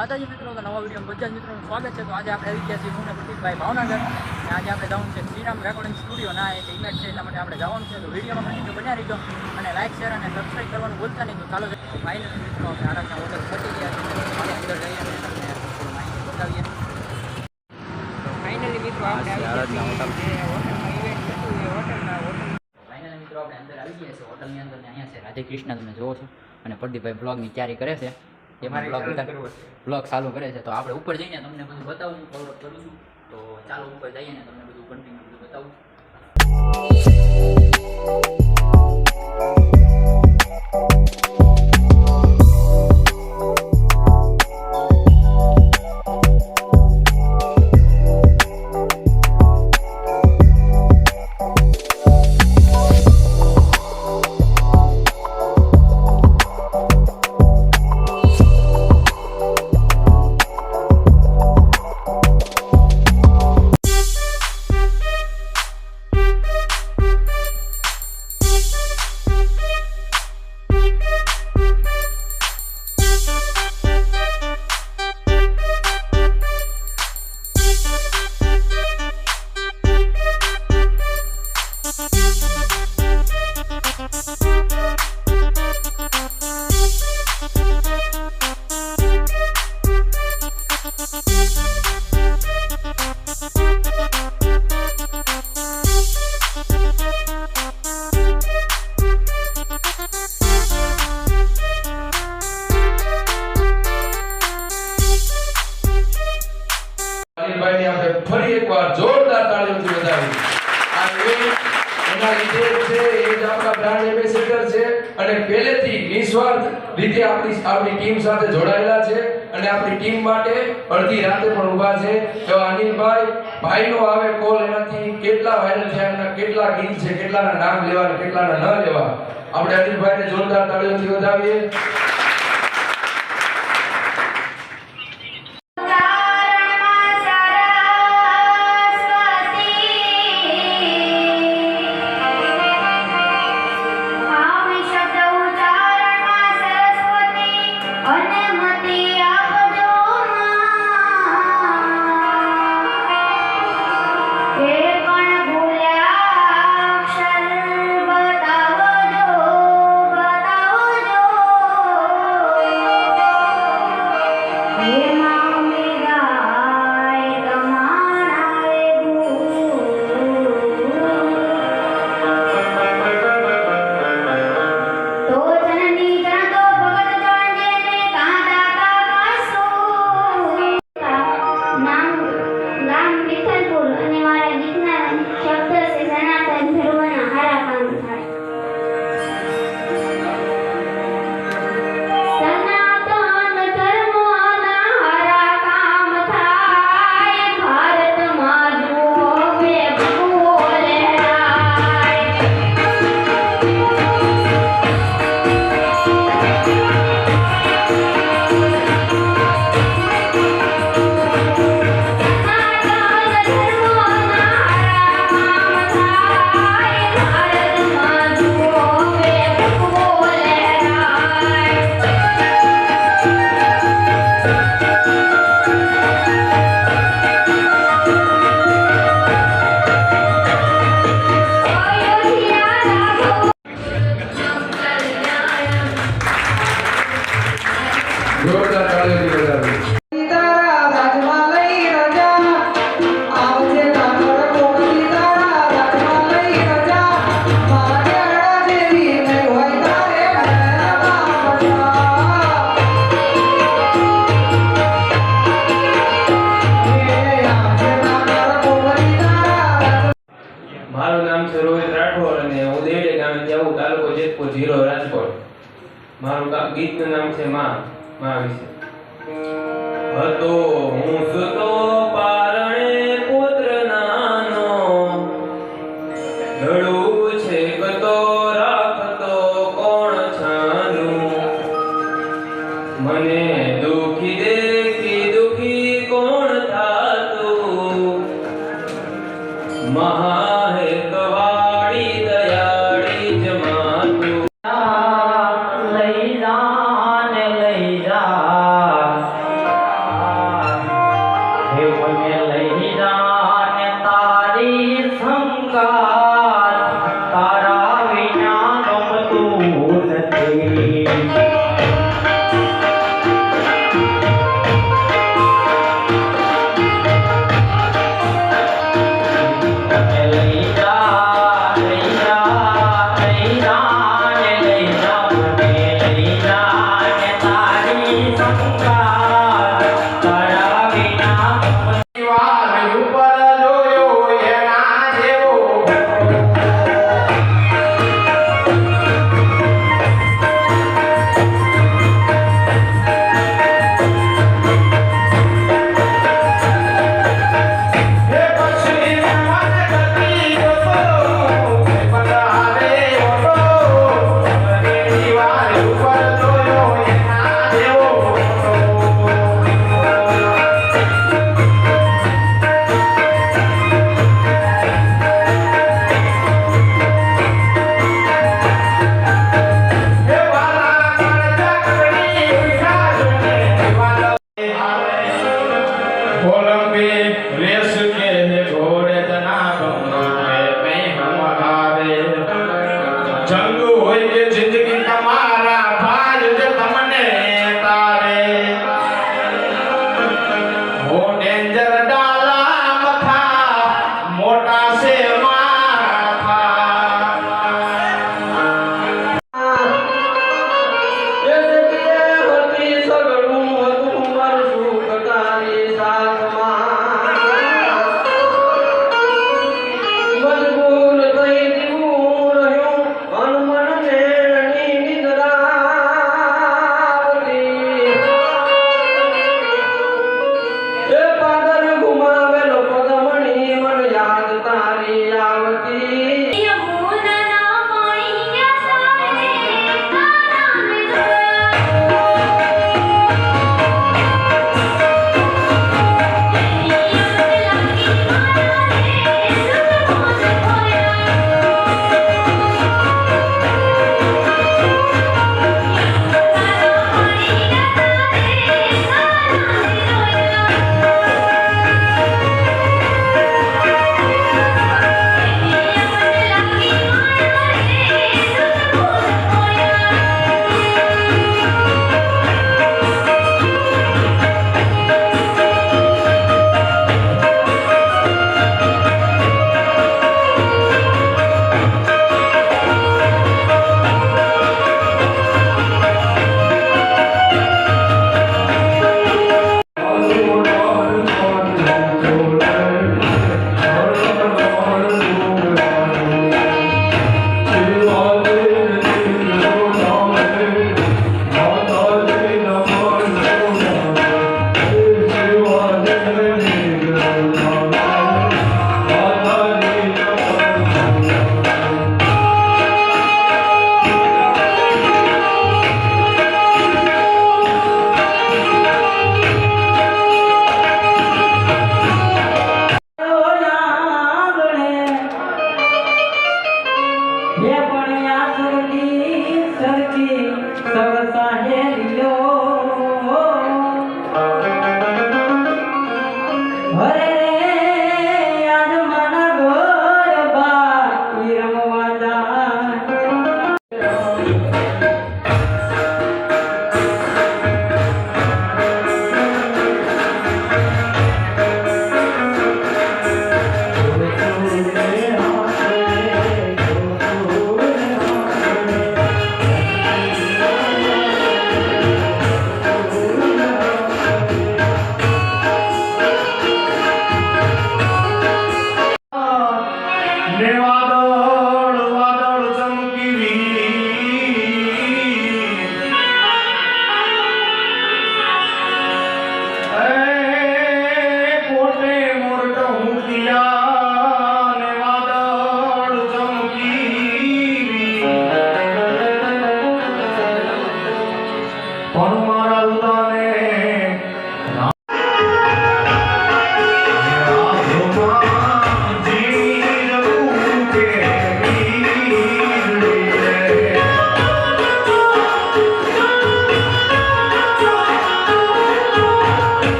માતાજી મિત્રો તો નવા વીડિયો બધા જ મિત્રોનું સ્વાગત છે. તો આજે આપણે આવી ગયા છીએ હું પ્રતિકભાઈ ભાવનગર. અને આજે આપણે જવાનું છે શ્રીરામ રેકોર્ડિંગ સ્ટુડિયો ના એક ઇમેજ છે એટલા માટે આપણે જવાનું છે. તો વિડીયોમાં કન્ટિન્યુ બન્યા રહીજો. અને લાઇક શેર અને સબસ્ક્રાઈબ કરવાનું ભૂલતા નહીં. તો ચાલો ફાઇનલ મિત્રો આપણે આરામના હોટલ પહોંચી ગયા છે અને અંદર જઈએ અને તમને માહિતી બતાવીએ. ફાઇનલી મિત્રો આપણે અંદર હોટલની અંદર અહીંયા છે રાધે કૃષ્ણ તમે જોવો છો. અને પ્રદીપભાઈ બ્લોગની તૈયારી કરે છે. એમાં બ્લોગ બ્લોગ ચાલુ કરે છે. તો આપણે ઉપર જઈને તમને બધું બતાવું કવર કરું છું. તો ચાલો ઉપર જઈએ ને તમને બધું કન્ટિન્યુ બધું બતાવું આપણી આપણી ટીમ સાથે જોડાયેલા છે અને આપણી ટીમ માટે અડધી રાતે પણ ઊભા છે. એવા અનિલભાઈ, ભાઈનો આવે કોલ એનાથી કેટલા વાયરલ થયા એમના કેટલા ગીત છે, કેટલાના નામ લેવા કેટલાના ન લેવા આપણે અનિલભાઈને જોરદાર તાળીઓથી વધાવીએ. છે માં આવી છે. હતો હું સુતો પારણે પુત્ર નાનો ધડું છે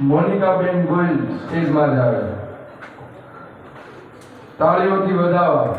મોનિકાબેન ગોયલ સ્ટેજમાં જ આવે. તાળીઓથી વધાવો.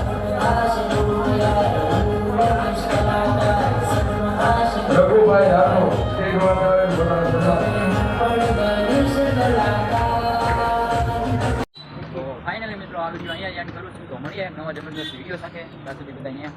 ada berdua sih, kita satu di bedanya.